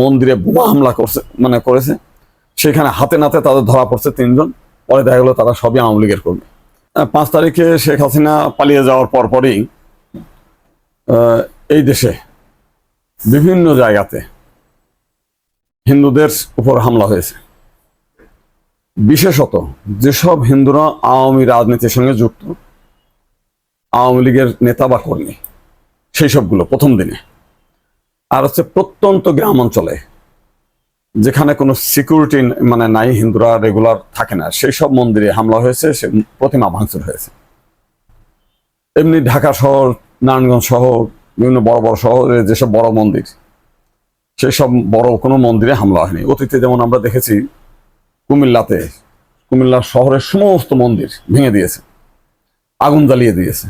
মন্দিরে বোমা হামলা করছে মানে করেছে। সেখানে হাতে নাতে তাদের ধরা পড়ছে তিনজন। পরে দেখা গেলো তারা সবই আওয়ামী লীগের কর্মী। পাঁচ তারিখে শেখ হাসিনা পালিয়ে যাওয়ার পর পরই আহ, এই দেশে বিভিন্ন জায়গাতে হিন্দুদের উপর হামলা হয়েছে। বিশেষত যেসব হিন্দুরা আওয়ামী রাজনীতির সঙ্গে যুক্ত আওয়ামী লীগের নেতা বা কর্মী সেই সবগুলো প্রথম দিনে। আর হচ্ছে প্রত্যন্ত গ্রাম অঞ্চলে, যেখানে কোনো সিকিউরিটি মানে নাই, হিন্দুরা রেগুলার থাকে না, সেই সব মন্দিরে হামলা হয়েছে, সে প্রতিমা ভাঙচুর হয়েছে। এমনি ঢাকা শহর, নারায়ণগঞ্জ শহর, বিভিন্ন বড় বড় শহরে যেসব বড় মন্দির সেই সব বড় কোনো মন্দিরে হামলা হয়নি। অতীতে যেমন আমরা দেখেছি, কুমিল্লাতে কুমিল্লা শহরের সমস্ত মন্দির ভেঙে দিয়েছে, আগুন জ্বালিয়ে দিয়েছে।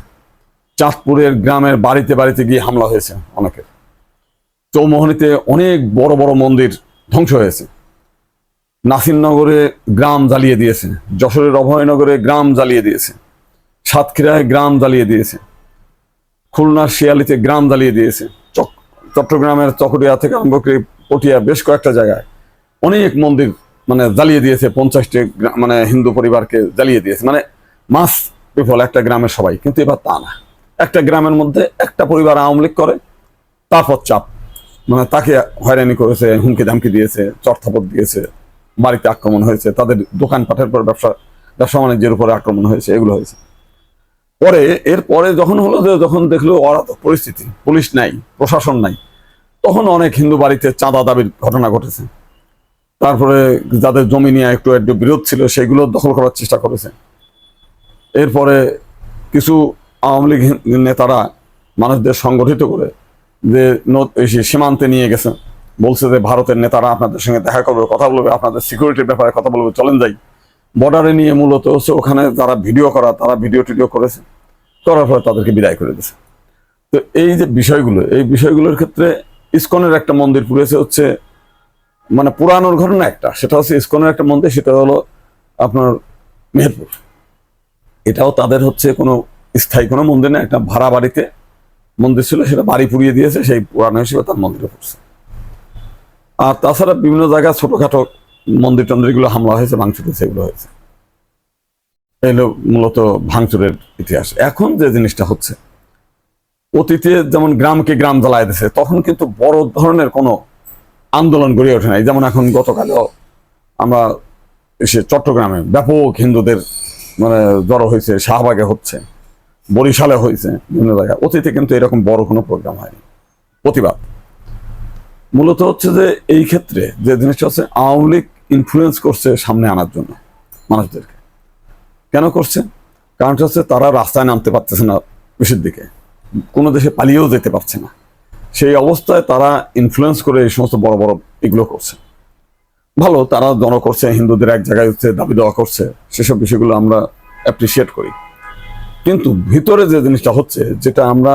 চাঁদপুরের গ্রামের বাড়িতে বাড়িতে গিয়ে হামলা হয়েছে অনেকের। চৌমোহনীতে অনেক বড় বড় মন্দির ধ্বংস হয়েছে। নাসিরনগরে গ্রাম জ্বালিয়ে দিয়েছে। যশোরের অভয়নগরে গ্রাম জ্বালিয়ে দিয়েছে। সাতক্ষীরায় গ্রাম জ্বালিয়ে দিয়েছে। খুলনার শিয়ালিতে গ্রাম জ্বালিয়ে দিয়েছে। চট্টগ্রামের চকরিয়া থেকে আরম্ভ পটিয়া বেশ কয়েকটা জায়গায় অনেক মন্দির মানে জ্বালিয়ে দিয়েছে। পঞ্চাশটি মানে হিন্দু পরিবারকে জ্বালিয়ে দিয়েছে। মানে মাস বিফল একটা গ্রামের সবাই, কিন্তু এবার তা না। একটা গ্রামের মধ্যে একটা পরিবার আওয়ামী লীগ করে, তারপর চাপ। মানে তাকে হয়রানি করেছে, হুমকি ধামকি দিয়েছে চর্থাপট দিয়েছে, বাড়িতে আক্রমণ হয়েছে, তাদের দোকানপাটের পর ব্যবসা ব্যবসা বাণিজ্যের উপরে আক্রমণ হয়েছে, এগুলো হয়েছে। পরে এর পরে যখন হলো যে যখন দেখল অরাতক পরিস্থিতি, পুলিশ নাই, প্রশাসন নাই, তখন অনেক হিন্দু বাড়িতে চাঁদা দাবির ঘটনা ঘটেছে। তারপরে যাদের জমি নিয়ে একটু একটু বিরোধ ছিল, সেগুলো দখল করার চেষ্টা করেছে। এরপরে কিছু আওয়ামী লীগ নেতারা মানুষদের সংগঠিত করে যে সীমান্তে নিয়ে গেছে। বলছে যে ভারতের নেতারা আপনাদের সঙ্গে দেখা করবে, কথা বলবে, আপনাদের সিকিউরিটির ব্যাপারে কথা বলবে, চলেন যাই। বর্ডারে নিয়ে মূলত হচ্ছে ওখানে যারা ভিডিও করা, তারা ভিডিও টিডিও করেছে। করার পরে তাদেরকে বিদায় করে দিয়েছে। তো এই যে বিষয়গুলো, এই বিষয়গুলোর ক্ষেত্রে ইস্কনের একটা মন্দির পুড়েছে হচ্ছে মানে পুরানোর ঘটনা একটা। সেটা হচ্ছে ইস্কনের একটা মন্দির, সেটা হলো আপনার মেহেরপুর। এটাও তাদের হচ্ছে কোনো স্থায়ী কোনো মন্দির না, একটা ভাড়া বাড়িতে মন্দির ছিল, সেটা বাড়ি পুড়িয়ে দিয়েছে, সেই পুরানো হিসেবে তার মন্দিরে পড়ছে। আর তাছাড়া বিভিন্ন জায়গায় ছোটখাটো মন্দির টন্দিরগুলো হামলা হয়েছে, ভাঙচুর হয়েছে এগুলো হয়েছে। এই হলো মূলত ভাঙচুরের ইতিহাস। এখন যে জিনিসটা হচ্ছে, অতীতে যেমন গ্রামকে গ্রাম জ্বালায় দিছে, তখন কিন্তু বড় ধরনের কোনো আন্দোলন গড়ে ওঠে নাই। যেমন এখন গতকালও আমরা এসে চট্টগ্রামে ব্যাপক হিন্দুদের মানে জড়ো হয়েছে, শাহবাগে হচ্ছে। বরিশালে হয়েছে বিভিন্ন জায়গায়। অতীতে কিন্তু এরকম বড় কোনো প্রোগ্রাম হয়নি। প্রতিবাদ। মূলত হচ্ছে যে এই ক্ষেত্রে যে জিনিসটা হচ্ছে, আওয়ামী লীগ ইনফ্লুয়েন্স করছে সামনে আনার জন্য মানুষদেরকে। কেন করছে? কারণটা হচ্ছে তারা রাস্তায় নামতে পারতেছে না বেশির দিকে। কোনো দেশে পালিয়েও যেতে পারছে না। সেই অবস্থায় তারা ইনফ্লুয়েন্স করে এই সমস্ত বড় বড় এগুলো করছে। ভালো, তারা জন করছে, হিন্দুদের এক জায়গায় হচ্ছে দাবি দেওয়া করছে। সেসব বিষয়গুলো আমরা অ্যাপ্রিসিয়েট করি। কিন্তু ভিতরে যে জিনিসটা হচ্ছে, যেটা আমরা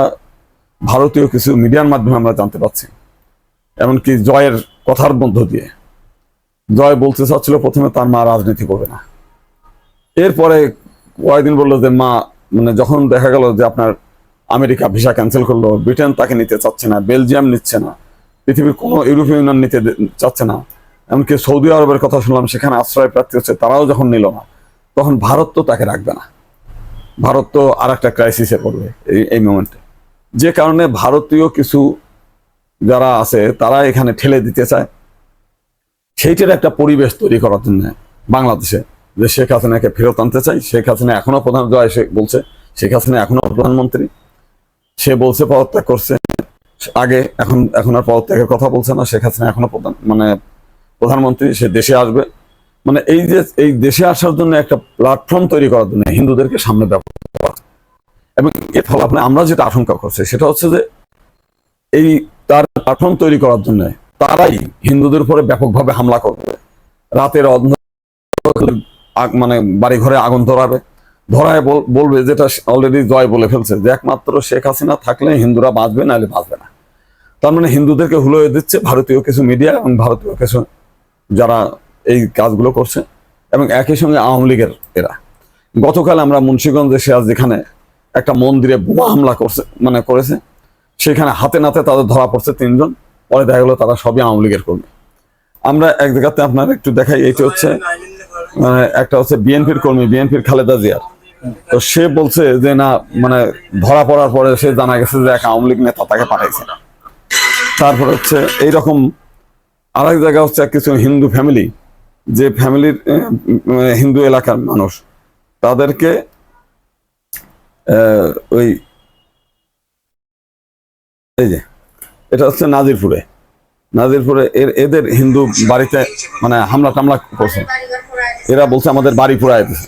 ভারতীয় কিছু মিডিয়ার মাধ্যমে আমরা জানতে পারছি, এমনকি জয়ের কথার মধ্য দিয়ে। জয় বলতে চাচ্ছিল প্রথমে, তার মা রাজনীতি করবে না। এরপরে কয়েকদিন বলল যে, মা মানে যখন দেখা গেল যে আপনার আমেরিকা ভিসা ক্যান্সেল করল, ব্রিটেন তাকে নিতে চাচ্ছে না, বেলজিয়াম নিচ্ছে না, পৃথিবীর কোনো ইউরোপীয় ইউনিয়ন নিতে চাচ্ছে না, এমনকি সৌদি আরবের কথা শুনলাম, সেখানে আশ্রয় প্রার্থী হচ্ছে, তারাও যখন নিল না, তখন ভারত তো তাকে রাখবে না। ভারত তো আর একটা ক্রাইসিসে পড়বে এই এই মোমেন্টে যে কারণে ভারতীয় কিছু যারা আছে, তারা এখানে ঠেলে দিতে চায়। সেইটার একটা পরিবেশ তৈরি করার জন্য বাংলাদেশে যে শেখ হাসিনাকে ফেরত আনতে চাই। শেখ হাসিনা এখনও প্রধান জয় শেখ বলছে। শেখ হাসিনা এখনও প্রধানমন্ত্রী। সে বলছে পদত্যাগ করছে। আগে এখন এখন আর পদত্যাগের কথা বলছে না। শেখ হাসিনা এখনও প্রধান মানে প্রধানমন্ত্রী, সে দেশে আসবে। মানে এই যে, এই দেশে আসার জন্য একটা প্ল্যাটফর্ম তৈরি করার জন্য হিন্দুদেরকে সামনে ব্যবহার এবং এর ফলে আপনি, আমরা যেটা আশঙ্কা করছি, সেটা হচ্ছে যে এই তার প্ল্যাটফর্ম তৈরি করার জন্য তারাই হিন্দুদের উপরে ব্যাপকভাবে হামলা করবে। রাতের মানে বাড়ি ঘরে আগুন ধরাবে। ধরায় বল- বলবে যেটা অলরেডি জয় বলে ফেলছে যে একমাত্র শেখ হাসিনা থাকলে হিন্দুরা বাঁচবে, নাহলে বাঁচবে না। তার মানে হিন্দুদেরকে হুলোয় দিচ্ছে ভারতীয় কিছু মিডিয়া এবং ভারতীয় কিছু যারা এই কাজগুলো করছে এবং একই সঙ্গে আওয়ামী লীগের এরা। গতকাল আমরা মুন্সিগঞ্জে সিরাজ যেখানে একটা মন্দিরে বোমা হামলা করছে মানে করেছে, সেখানে হাতে নাতে তাদের ধরা পড়ছে তিনজন, পরে দেখা গেলো তারা সবই আওয়ামী লীগের কর্মী। আমরা এক জায়গাতে আপনার একটু দেখাই, এটা হচ্ছে মানে একটা হচ্ছে বিএনপির কর্মী, বিএনপির খালেদা জিয়ার। তো সে বলছে যে না মানে ধরা পড়ার পরে সে জানা গেছে যে এক আওয়ামী লীগ নেতা তাকে পাঠাইছে। তারপর হচ্ছে, এইরকম আরেক জায়গা হচ্ছে কিছু হিন্দু ফ্যামিলি যে ফ্যামিলির হিন্দু এলাকার মানুষ, তাদেরকে ওই এই যে, এটা হচ্ছে নাজিরপুরে। নাজিরপুরে এর, এদের হিন্দু বাড়িতে মানে হামলা টামলা করছে। এরা বলছে আমাদের বাড়ি দিছে।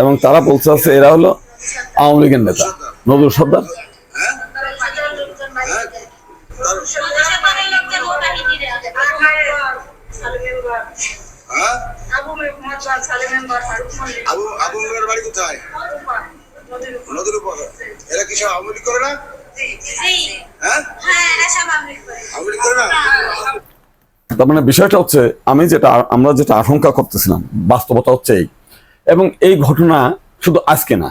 এবং তারা বলছে হচ্ছে এরা হলো আওয়ামী লীগের নেতা। নজরুল সর্দার। হ্যাঁ? আবু আবু আবু বাড়ি কোথায়? নদীর উপর। এরা কি সব হ্যাঁ? আওয়ামী লীগ করে না? তার মানে বিষয়টা হচ্ছে আমি যেটা আমরা যেটা আশঙ্কা করতেছিলাম বাস্তবতা হচ্ছে এই। এবং এই ঘটনা শুধু আজকে না